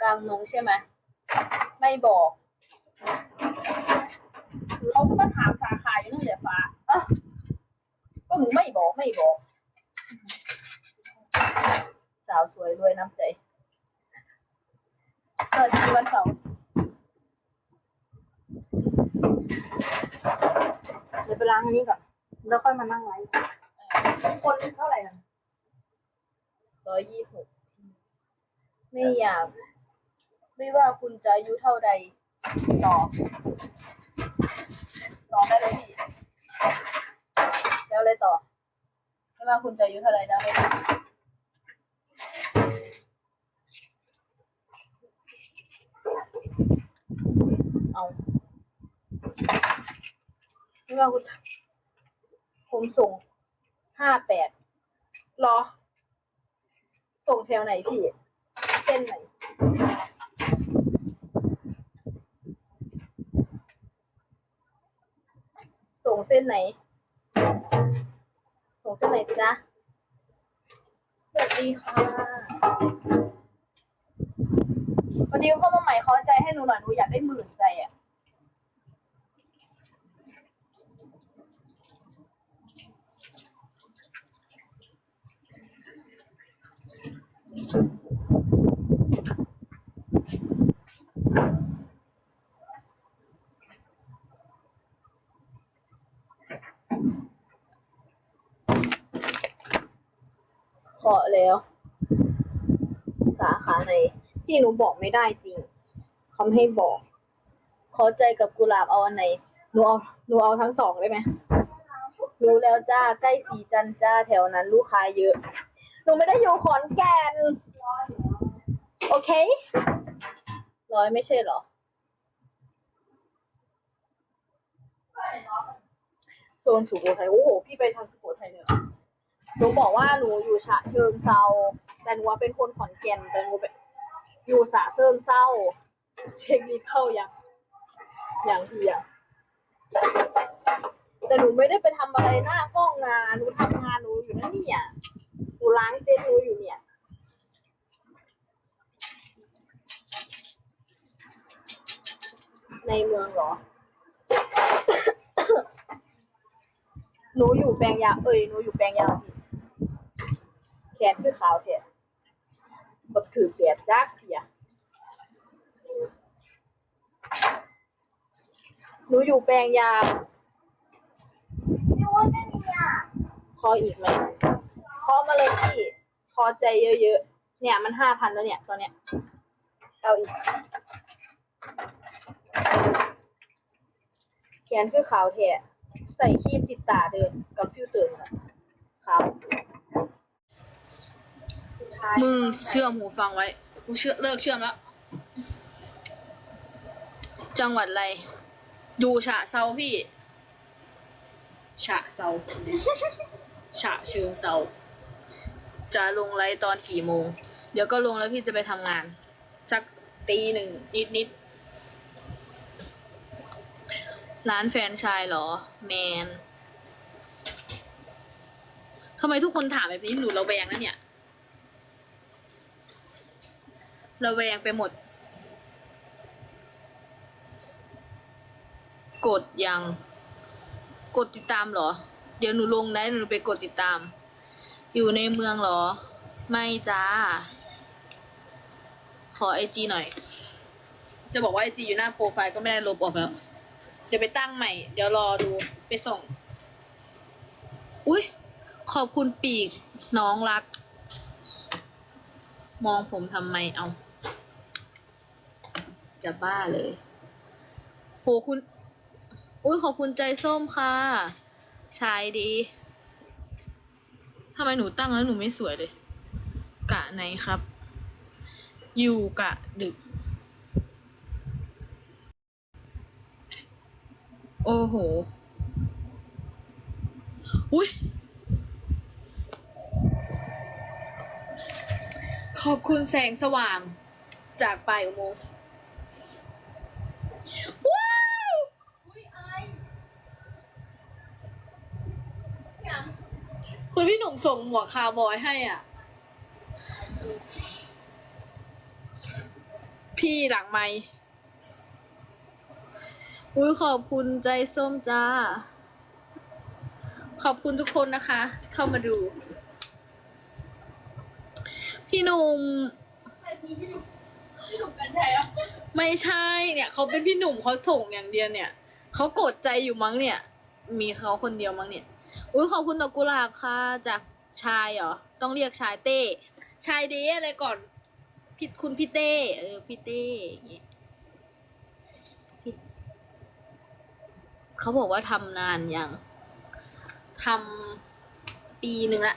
กลางเมืองใช่ไหมไม่บอกเราก็มาถามสาขาอยู่นั่นแหละฟ้าอะก็หนูไม่บอกไม่บอก สาวสวยรวยน้ำใจเปิดทีวันเสาร์เดี๋ยวไปล้างอันนี้ก่อน แล้วค่อยมานั่งไลฟ์คนเท่าไหร่กันร้อยยี่สิบไม่อยาก ไม่ว่าคุณจะอายุเท่าใดต่อบตอได้เลยพี่แล้วเลยต่อ ไม่ว่าคุณจะอายุเท่าใดแล้วเลยเอาไม่ว่าคุณผมส่งห้าแปดรอ ส่งแถวไหนพี่ เส้นไหน ส่งเส้นไหน ส่งเส้นไหนจ๊ะสวัสดีค่ะพอดีเข้ามาใหม่ขอใจให้หนูหน่อยหนูอยากได้หมื่นใจอะ ขอแล้ว สาขาไหนที่หนูบอกไม่ได้จริงเขาให้บอก ขอใจกับกุหลาบเอาอันไหนหนูเอาหนูเอาทั้งสองได้ไหมรู้แล้วจ้าใกล้สีจันจ้าแถวนั้น ลูกค้าเยอะ หนูไม่ได้อยู่ขอนแก่นโอเค ร้อยไม่ใช่เหรอ โซนสุโขทัยโอ้โห พี่ไปทางสุโขทัยเลย หนูบอกว่าหนูอยู่ฉะเชิงเซาแต่หนูว่าเป็นคนขอนแก่นแต่หนูเป็นอยู่สะเชิงเซาเช็คนี้เข้ายังอย่างที่ยังแต่หนูไม่ได้ไปทำอะไรหน้ากล้องงานหนูทำงานหนูอยู่นั่นเนี่ยหนูล้างเต็นหนูอยู่เนี่ยในเมืองเหรอ หนูอยู่แปลงยา เอ้ย หนูอยู่แปลงยาวพี่ แขนคือขาวเถอะกดถือเปียดจักเถียหนูอยู่แปลงยาวพออีกไหมพอมาเลยพี่ พอใจเยอะๆ เนี่ยมันห้าพันแล้วเนี่ยตอนเนี้ย เอาอีก แขนคือขาวแท้ใส่ครีมติดตาเดินกับฟิวเตอร์ขาว มึงเชื่อมหูฟังไว้กูเชื่อเลิกเชื่อมแล้ว จังหวัดอะไร อยู่ฉะเซาพี่ ฉะเซาฉะเชิงเซาจะลงไลฟ์ตอนกี่โมง เดี๋ยวก็ลงแล้วพี่จะไปทำงาน สักตีหนึ่งนิดนิดๆร้านแฟรนไชายเหรอ แมนทำไมทุกคนถามแบบนี้หนูเราแวงนะเนี่ย ระแวงไปหมด กดยัง กดติดตามเหรอ เดี๋ยวหนูลงได้หนูไปกดติดตาม อยู่ในเมืองเหรอ ไม่จ้า ขอไอจีหน่อย จะบอกว่าไอจีอยู่หน้าโปรไฟล์ก็ไม่ได้ลบออกแล้ว เดี๋ยวไปตั้งใหม่ เดี๋ยวรอดู ไปส่ง อุ้ยขอบคุณปีกน้องรัก มองผมทำไมเอา จะบ้าเลย โหคุณ อุ้ยขอบคุณใจส้มค่ะ ชายดีทำไมหนูตั้งแล้วหนูไม่สวยเลย กะไหนครับ อยู่กะดึก โอ้โห อุ้ยขอบคุณแสงสว่างจากปลายอุโมงค์ว้าว คุณพี่หนุ่มส่งหมวกคาวบอยให้อะ พี่หลังไม่อุ้ยขอบคุณใจส้มจ้า ขอบคุณทุกคนนะคะ เข้ามาดู พี่หนุ่มไม่ใช่เนี่ยเขาเป็นพี่หนุ่มเขาส่งอย่างเดียวเนี่ยเขากดใจอยู่มั้งเนี่ย มีเขาคนเดียวมั้งเนี่ย อุ้ยขอบคุณดอกกุหลาบค่ะ จากชายเหรอ ต้องเรียกชายเต้ ชายเดย์อะไรก่อนพี่คุณพี่เต้ เออพี่เต้อย่างงี้ยเขาบอกว่าทำนานยังทำปีหนึ่งละ